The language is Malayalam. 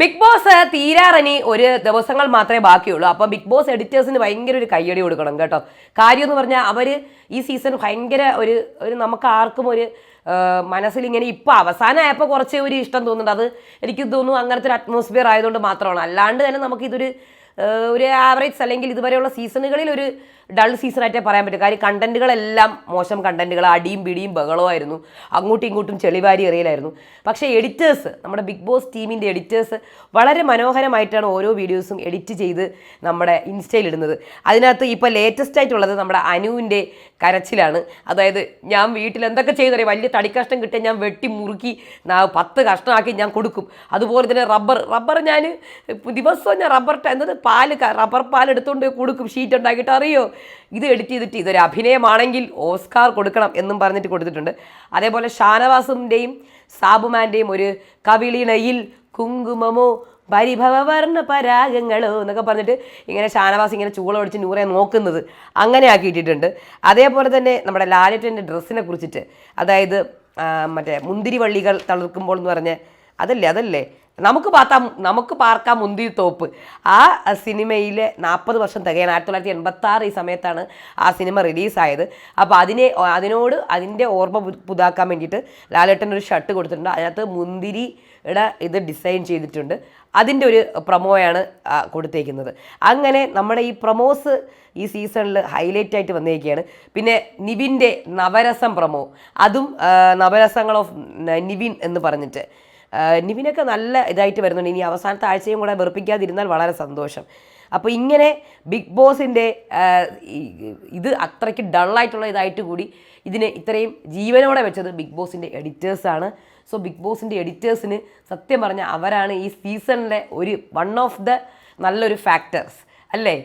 ബിഗ് ബോസ് തീരാറിനി ഒരു ദിവസങ്ങൾ മാത്രമേ ബാക്കിയുള്ളൂ. അപ്പം ബിഗ് ബോസ് എഡിറ്റേഴ്സിന് ഭയങ്കര ഒരു കയ്യടി കൊടുക്കണം കേട്ടോ. കാര്യം എന്ന് പറഞ്ഞാൽ അവർ ഈ സീസൺ ഭയങ്കര ഒരു ഒരു നമുക്ക് ആർക്കും ഒരു മനസ്സിൽ ഇങ്ങനെ ഇപ്പോൾ അവസാനമായപ്പോൾ കുറച്ച് ഒരു ഇഷ്ടം തോന്നുന്നുണ്ട്. അത് എനിക്ക് തോന്നുന്നു അങ്ങനത്തെ ഒരു അറ്റ്മോസ്ഫിയർ ആയതുകൊണ്ട് മാത്രമാണ്. അല്ലാണ്ട് തന്നെ നമുക്കിതൊരു ഒരു ആവറേജ് അല്ലെങ്കിൽ ഇതുവരെയുള്ള സീസണുകളിൽ ഒരു ഡൾ സീസണായിട്ടേ പറയാൻ പറ്റും. കാര്യം കണ്ടന്റുകളെല്ലാം മോശം കണ്ടന്റുകൾ അടിയും പിടിയും ബഹളമായിരുന്നു അങ്ങോട്ടും ഇങ്ങോട്ടും ചെളിവാരി എറിയലായിരുന്നു. പക്ഷേ എഡിറ്റേഴ്സ് നമ്മുടെ ബിഗ് ബോസ് ടീമിന്റെ എഡിറ്റേഴ്സ് വളരെ മനോഹരമായിട്ടാണ് ഓരോ വീഡിയോസും എഡിറ്റ് ചെയ്ത് നമ്മുടെ ഇൻസ്റ്റയിൽ ഇടുന്നത്. അതിനകത്ത് ഇപ്പോൾ ലേറ്റസ്റ്റ് ആയിട്ടുള്ളത് നമ്മുടെ അനുവിന്റെ കരച്ചിലാണ്. അതായത് ഞാൻ വീട്ടിൽ എന്തൊക്കെ ചെയ്തറിയാം? വലിയ തടിക്കഷ്ടം കിട്ടിയാൽ ഞാൻ വെട്ടി മുറുക്കി പത്ത് കഷ്ണമാക്കി ഞാൻ കൊടുക്കും. അതുപോലെ തന്നെ റബ്ബർ റബ്ബർ ഞാൻ ദിവസവും ഞാൻ റബ്ബർ എന്തത് പാൽ റബ്ബർ പാൽ എടുത്തുകൊണ്ട് കൊടുക്കും ഷീറ്റ് ഉണ്ടാക്കിയിട്ട് അറിയോ? ഇത് എഡിറ്റ് ചെയ്തിട്ട് ഇതൊരു അഭിനയമാണെങ്കിൽ ഓസ്കാർ കൊടുക്കണം എന്നും പറഞ്ഞിട്ട് കൊടുത്തിട്ടുണ്ട്. അതേപോലെ ഷാനവാസിന്റെയും സാബുമാന്റെയും ഒരു കവിളിണയിൽ കുങ്കുമമോ പരിഭവവർണ പരാഗങ്ങളോ എന്നൊക്കെ പറഞ്ഞിട്ട് ഇങ്ങനെ ഷാനവാസ് ഇങ്ങനെ ചൂളൊടിച്ച് നൂറെ നോക്കുന്നത് അങ്ങനെ ആക്കിയിട്ടിട്ടുണ്ട്. അതേപോലെ തന്നെ നമ്മുടെ ലാലറ്റന്റെ ഡ്രസ്സിനെ കുറിച്ചിട്ട് അതായത് മറ്റേ മുന്തിരി വള്ളികൾ തളിർക്കുമ്പോൾ എന്ന് പറഞ്ഞ അതല്ലേ അതല്ലേ? നമുക്ക് പാത്താം നമുക്ക് പാർക്കാം മുന്തി തോപ്പ്. ആ സിനിമയിലെ നാൽപ്പത് വർഷം തികയാണ് ആയിരത്തി തൊള്ളായിരത്തി എൺപത്തി ഈ സമയത്താണ് ആ സിനിമ റിലീസായത്. അപ്പോൾ അതിനെ അതിനോട് അതിന്റെ ഓർമ്മ പുതാക്കാൻ വേണ്ടിയിട്ട് ലാലേട്ടൻ ഒരു ഷർട്ട് കൊടുത്തിട്ടുണ്ട്. അതിനകത്ത് മുന്തിരിയുടെ ഇത് ഡിസൈൻ ചെയ്തിട്ടുണ്ട്. അതിന്റെ ഒരു പ്രൊമോയാണ് കൊടുത്തേക്കുന്നത്. അങ്ങനെ നമ്മുടെ ഈ പ്രൊമോസ് ഈ സീസണിൽ ഹൈലൈറ്റ് ആയിട്ട് വന്നിരിക്കുകയാണ്. പിന്നെ നിവിന്റെ നവരസം പ്രൊമോ. അതും നവരസങ്ങൾ ഓഫ് നിവിൻ എന്ന് പറഞ്ഞിട്ട്. നിവിനൊക്കെ നല്ല ഇതായിട്ട് വരുന്നുണ്ട്. ഇനി അവസാനത്തെ ആഴ്ചയും കൂടെ വെറുപ്പിക്കാതിരുന്നാൽ വളരെ സന്തോഷം. അപ്പോൾ ഇങ്ങനെ ബിഗ് ബോസിന്റെ ഇത് അത്രയ്ക്ക് ഡള്ളായിട്ടുള്ള ഇതായിട്ട് കൂടി ഇതിനെ ഇത്രയും ജീവനോടെ വെച്ചത് ബിഗ് ബോസിന്റെ എഡിറ്റേഴ്സാണ് സോ ബിഗ് ബോസിന്റെ എഡിറ്റേഴ്സിന് സത്യം പറഞ്ഞാൽ അവരാണ് ഈ സീസണിലെ ഒരു വൺ ഓഫ് ദ നല്ലൊരു ഫാക്ടേഴ്സ് അല്ലേ?